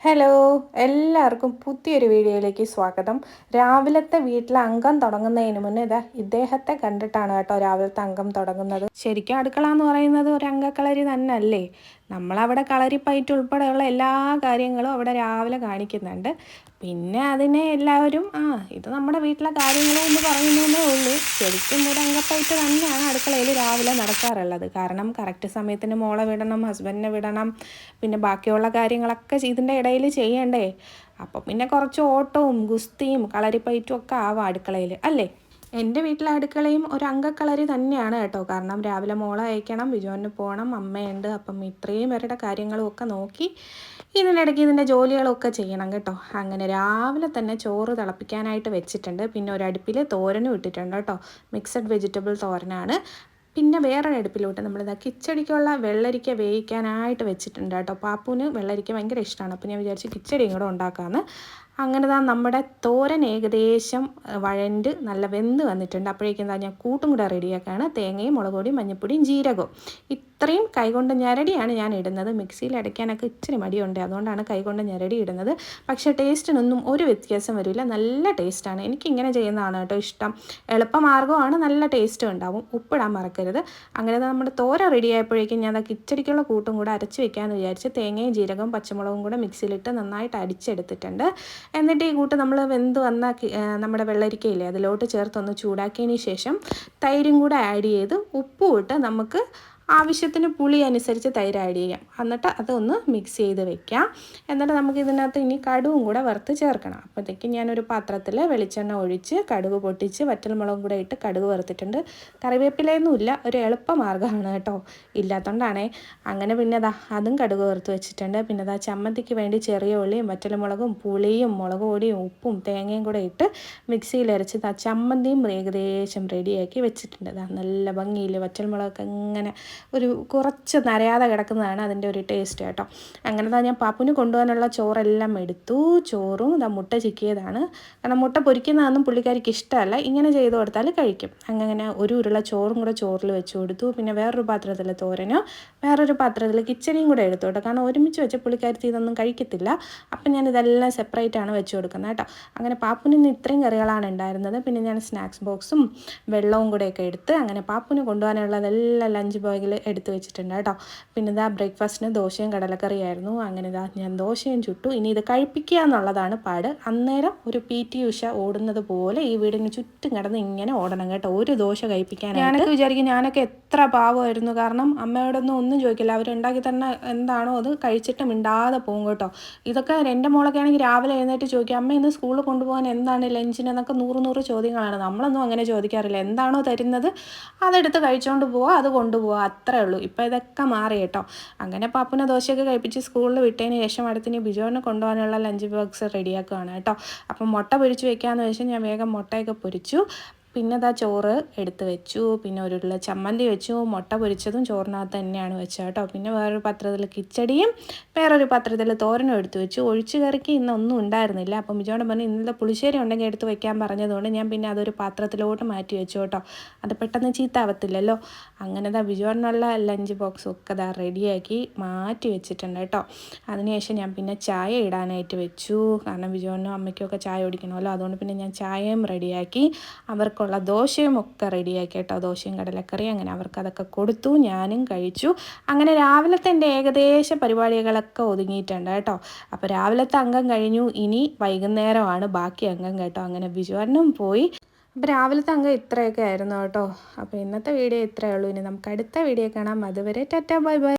Hello എല്ലാവർക്കും പുതിയൊരു വീഡിയോയിലേക്ക് സ്വാഗതം. രാവിലത്തെ വീട്ടിലെ അംഗം തുടങ്ങുന്നതിന് മുന്നേ ഇതാ ഇദ്ദേഹത്തെ കണ്ടിട്ടാണ് കേട്ടോ രാവിലത്തെ അംഗം തുടങ്ങുന്നത്. ശരിക്കും അടുക്കള എന്ന് പറയുന്നത് ഒരു അംഗക്കളരി തന്നെ അല്ലേ നമ്മളവിടെ കളരിപ്പയറ്റ് ഉൾപ്പെടെയുള്ള എല്ലാ കാര്യങ്ങളും അവിടെ രാവിലെ കാണിക്കുന്നുണ്ട്. പിന്നെ അതിനെ എല്ലാവരും ആ ഇത് നമ്മുടെ വീട്ടിലെ കാര്യങ്ങളും എന്ന് പറയുന്നതേ ഉള്ളൂ. ശരിക്കും ഒരു അംഗപ്പയറ്റ് തന്നെയാണ് അടുക്കളയിൽ രാവിലെ നടക്കാറുള്ളത്. കാരണം കറക്റ്റ് സമയത്തിന് മോളെ വിടണം ഹസ്ബൻഡിനെ വിടണം പിന്നെ ബാക്കിയുള്ള കാര്യങ്ങളൊക്കെ ഇതിന്റെ ഇടയിൽ ചെയ്യണ്ടേ? അപ്പം പിന്നെ കുറച്ച് ഓട്ടവും ഗുസ്തിയും കളരിപ്പയറ്റും ഒക്കെ ആവാം അടുക്കളയിൽ അല്ലേ? എന്റെ വീട്ടിലെ അടുക്കളയും ഒരു അംഗക്കളരി തന്നെയാണ് കേട്ടോ. കാരണം രാവിലെ മോളെ അയക്കണം ബിജോന് പോകണം അമ്മയുണ്ട്. അപ്പം ഇത്രയും പേരുടെ കാര്യങ്ങളും ഒക്കെ നോക്കി ഇതിനിടയ്ക്ക് ഇതിന്റെ ജോലികളൊക്കെ ചെയ്യണം കേട്ടോ. അങ്ങനെ രാവിലെ തന്നെ ചോറ് തിളപ്പിക്കാനായിട്ട് വെച്ചിട്ടുണ്ട്. പിന്നെ ഒരടുപ്പിൽ തോരനും ഇട്ടിട്ടുണ്ട് കേട്ടോ. മിക്സഡ് വെജിറ്റബിൾ തോരനാണ്. പിന്നെ വേറെ അടുപ്പിലോട്ട് നമ്മളിതാ കിച്ചടിക്കുള്ള വെള്ളരിക്ക വേവിക്കാനായിട്ട് വെച്ചിട്ടുണ്ട് കേട്ടോ. പാപ്പുവിന് വെള്ളരിക്ക ഭയങ്കര ഇഷ്ടമാണ്. അപ്പോൾ ഞാൻ വിചാരിച്ചു കിച്ചടിയും കൂടെ ഉണ്ടാക്കാമെന്ന്. അങ്ങനെ താ നമ്മുടെ തോരൻ ഏകദേശം വഴണ്ട് നല്ല വെന്ത് വന്നിട്ടുണ്ട്. അപ്പോഴേക്കും എന്താ ഞാൻ കൂട്ടും കൂടെ റെഡിയാക്കാണ്. തേങ്ങയും മുളക് പൊടിയും മഞ്ഞൾപ്പൊടിയും ജീരകവും. ഇത്രയും കൈകൊണ്ട് ഞരടിയാണ് ഞാൻ ഇടുന്നത്. മിക്സിയിൽ അടയ്ക്കാനൊക്കെ ഇച്ചിരി മടിയുണ്ട്. അതുകൊണ്ടാണ് കൈകൊണ്ട് ഞരടി ഇടുന്നത്. പക്ഷേ ടേസ്റ്റിനൊന്നും ഒരു വ്യത്യാസം വരില്ല. നല്ല ടേസ്റ്റാണ്. എനിക്കിങ്ങനെ ചെയ്യുന്നതാണ് കേട്ടോ ഇഷ്ടം. എളുപ്പമാർഗമാണ്. നല്ല ടേസ്റ്റും ഉണ്ടാവും. ഉപ്പിടാൻ മറക്കരുത്. അങ്ങനെ നമ്മുടെ തോര റെഡിയായപ്പോഴേക്കും ഞാൻ കിച്ചടിക്കുള്ള കൂട്ടും കൂടെ അരച്ച് വെക്കാമെന്ന് വിചാരിച്ച് തേങ്ങയും ജീരകവും പച്ചമുളകും കൂടെ മിക്സിയിലിട്ട് നന്നായിട്ട് അടിച്ചെടുത്തിട്ടുണ്ട്. എന്നിട്ട് ഈ കൂട്ട് നമ്മൾ വെന്ത് വന്ന നമ്മുടെ വെള്ളരിക്കയില്ലേ അതിലോട്ട് ചേർത്തൊന്ന് ചൂടാക്കിയതിന് ശേഷം തൈരും കൂടെ ആഡ് ചെയ്ത് ഉപ്പും ഇട്ട് നമുക്ക് ആവശ്യത്തിന് പുളി അനുസരിച്ച് തൈര് ആഡ് ചെയ്യാം എന്നിട്ട് അതൊന്ന് മിക്സ് ചെയ്ത് വെക്കാം. എന്നിട്ട് നമുക്ക് ഇതിനകത്ത് ഇനി കടുവും കൂടെ വറുത്ത് ചേർക്കണം. അപ്പോഴത്തേക്ക് ഞാനൊരു പാത്രത്തിൽ വെളിച്ചെണ്ണ ഒഴിച്ച് കടുക് പൊട്ടിച്ച് വറ്റൽമുളകും കൂടെ ഇട്ട് കടുക് വറുത്തിട്ടുണ്ട്. കറിവേപ്പിലയൊന്നുമില്ല ഒരു എളുപ്പ മാർഗമാണ് കേട്ടോ. ഇല്ലാത്തതുകൊണ്ടാണേ അങ്ങനെ പിന്നെ അതാ അതും കടുക് വറുത്ത് വെച്ചിട്ടുണ്ട്. പിന്നെ അതാ ചമ്മന്തിക്ക് വേണ്ടി ചെറിയ ഉള്ളിയും വറ്റൽമുളകും പുളിയും മുളക് പൊടിയും ഉപ്പും തേങ്ങയും കൂടെ ഇട്ട് മിക്സിയിൽ അരച്ച് ആ ചമ്മന്തിയും ഏകദേശം റെഡിയാക്കി വെച്ചിട്ടുണ്ട്. നല്ല ഭംഗിയിൽ വറ്റൽമുളകൊക്കെ ഇങ്ങനെ ഒരു കുറച്ച് നരയാതെ കിടക്കുന്നതാണ് അതിന്റെ ഒരു ടേസ്റ്റ് കേട്ടോ. അങ്ങനെ തന്നെ ഞാൻ പാപ്പുവിന് കൊണ്ടുപോകാനുള്ള ചോറെല്ലാം എടുത്തു. ചോറും ഇതാ മുട്ട ചിക്കിയതാണ്. കാരണം മുട്ട പൊരിക്കുന്നതൊന്നും പുള്ളിക്കാരിക്ക് ഇഷ്ടമല്ല. ഇങ്ങനെ ചെയ്ത് കൊടുത്താൽ കഴിക്കും. അങ്ങനെ ഒരു ഉരുള ചോറും കൂടെ ചോറിൽ വെച്ച് കൊടുത്തു. പിന്നെ വേറൊരു പാത്രത്തിൽ തോരനോ വേറൊരു പാത്രത്തിൽ കിച്ചണിയും കൂടെ എടുത്തു കേട്ടോ കാരണം ഒരുമിച്ച് വെച്ച് പുള്ളിക്കാരത്തി ഇതൊന്നും കഴിക്കത്തില്ല. അപ്പം ഞാൻ ഇതെല്ലാം സെപ്പറേറ്റ് ആണ് വെച്ച് കൊടുക്കുന്നത് കേട്ടോ. അങ്ങനെ പാപ്പുന് ഇന്ന് ഇത്രയും കറികളാണ് ഉണ്ടായിരുന്നത്. പിന്നെ ഞാൻ സ്നാക്സ് ബോക്സും വെള്ളവും കൂടെയൊക്കെ എടുത്ത് അങ്ങനെ പാപ്പുന് കൊണ്ടുപോകാനുള്ളതെല്ലാം ലഞ്ച് ബാഗിൽ എടുത്ത് വെച്ചിട്ടുണ്ട് കേട്ടോ. പിന്നെ ഇതാ ബ്രേക്ക്ഫാസ്റ്റിന് ദോശയും കടലക്കറിയായിരുന്നു. അങ്ങനെ ഇതാ ഞാൻ ദോശയും ചുട്ടു. ഇനി ഇത് കഴിപ്പിക്കുക എന്നുള്ളതാണ് പാട്. അന്നേരം ഒരു പി ടി ഉഷ ഓടുന്നത് പോലെ ഈ വീടിന് ചുറ്റും കിടന്ന് ഇങ്ങനെ ഓടണം കേട്ടോ. ഒരു ദോശ കഴിപ്പിക്കാൻ ഞാനൊക്കെ വിചാരിക്കും ഞാനൊക്കെ എത്ര പാവമായിരുന്നു. കാരണം അമ്മയോടൊന്നും ഒന്നും ചോദിക്കില്ല. അവരുണ്ടാക്കി തന്നെ എന്താണോ അത് കഴിച്ചിട്ട് മിണ്ടാതെ പോകും കേട്ടോ. ഇതൊക്കെ എന്റെ മോളൊക്കെ ആണെങ്കിൽ രാവിലെ എഴുന്നേറ്റ് ചോദിക്കും അമ്മ ഇന്ന് സ്കൂളിൽ കൊണ്ടുപോകാൻ എന്താണ് ലഞ്ചിന്? എന്നൊക്കെ നൂറ് നൂറ് ചോദ്യങ്ങളാണ്. നമ്മളൊന്നും അങ്ങനെ ചോദിക്കാറില്ല. എന്താണോ തരുന്നത് അതെടുത്ത് കഴിച്ചുകൊണ്ട് പോവുക അത് കൊണ്ടുപോവുക അത്രേ ഉള്ളൂ. ഇപ്പോൾ ഇതൊക്കെ മാറി കേട്ടോ. അങ്ങനെ പാപ്പുനെ ദോശയൊക്കെ കഴിപ്പിച്ച് സ്കൂളിൽ വിട്ടതിന് ശേഷം അടുത്തിന് ബിജോനെ കൊണ്ടുപോകാനുള്ള ലഞ്ച് ബോക്സ് റെഡിയാക്കുകയാണ് കേട്ടോ. അപ്പം മുട്ട പൊരിച്ച് വെക്കാമെന്ന് വെച്ചാൽ ഞാൻ വേഗം മുട്ടയൊക്കെ പൊരിച്ചു. പിന്നെ അതാ ചോറ് എടുത്ത് വെച്ചു. പിന്നെ ഒരു ചമ്മന്തി വെച്ചു. മുട്ട പൊരിച്ചതും ചോറിനകത്ത് തന്നെയാണ് വെച്ചത് കേട്ടോ. പിന്നെ വേറൊരു പാത്രത്തിൽ കിച്ചടിയും വേറൊരു പാത്രത്തിൽ തോരനും എടുത്ത് വെച്ചു. ഒഴിച്ചു കറിക്ക് ഇന്നൊന്നും ഉണ്ടായിരുന്നില്ല. അപ്പം ബിജോടെ പറഞ്ഞു ഇന്നലെ പുളിശ്ശേരി ഉണ്ടെങ്കിൽ എടുത്ത് വെക്കാൻ പറഞ്ഞതുകൊണ്ട് ഞാൻ പിന്നെ അതൊരു പാത്രത്തിലോട്ട് മാറ്റി വെച്ചു കേട്ടോ. അത് പെട്ടെന്ന് ചീത്താവത്തില്ലല്ലോ. അങ്ങനെ ദാ ബിജോടിനുള്ള ലഞ്ച് ബോക്സ് ഒക്കെ ദാ റെഡിയാക്കി മാറ്റി വെച്ചിട്ടുണ്ട് കേട്ടോ. അതിനുശേഷം ഞാൻ പിന്നെ ചായ ഇടാനായിട്ട് വെച്ചു. കാരണം ബിജോനും അമ്മയ്ക്കും ഒക്കെ ചായ കുടിക്കണമല്ലോ. അതുകൊണ്ട് പിന്നെ ഞാൻ ചായയും റെഡിയാക്കി അവർക്ക് അവർക്കുള്ള ദോശയും ഒക്കെ റെഡിയാക്കി കേട്ടോ. ദോശയും കടലക്കറി അങ്ങനെ അവർക്ക് അതൊക്കെ കൊടുത്തു ഞാനും കഴിച്ചു. അങ്ങനെ രാവിലത്തെ എന്റെ ഏകദേശ പരിപാടികളൊക്കെ ഒതുങ്ങിയിട്ടുണ്ട് കേട്ടോ. അപ്പോൾ രാവിലത്തെ അംഗം കഴിഞ്ഞു. ഇനി വൈകുന്നേരമാണ് ബാക്കി അംഗം കേട്ടോ. അങ്ങനെ ബിജുവണ്ണും പോയി. അപ്പോൾ രാവിലത്തെ അംഗം ഇത്രയൊക്കെ ആയിരുന്നു കേട്ടോ. അപ്പോൾ ഇന്നത്തെ വീഡിയോ ഇത്രയേ ഉള്ളൂ. ഇനി നമുക്ക് അടുത്ത വീഡിയോ കാണാം. അതുവരെ ടാറ്റാ ബൈ ബൈ.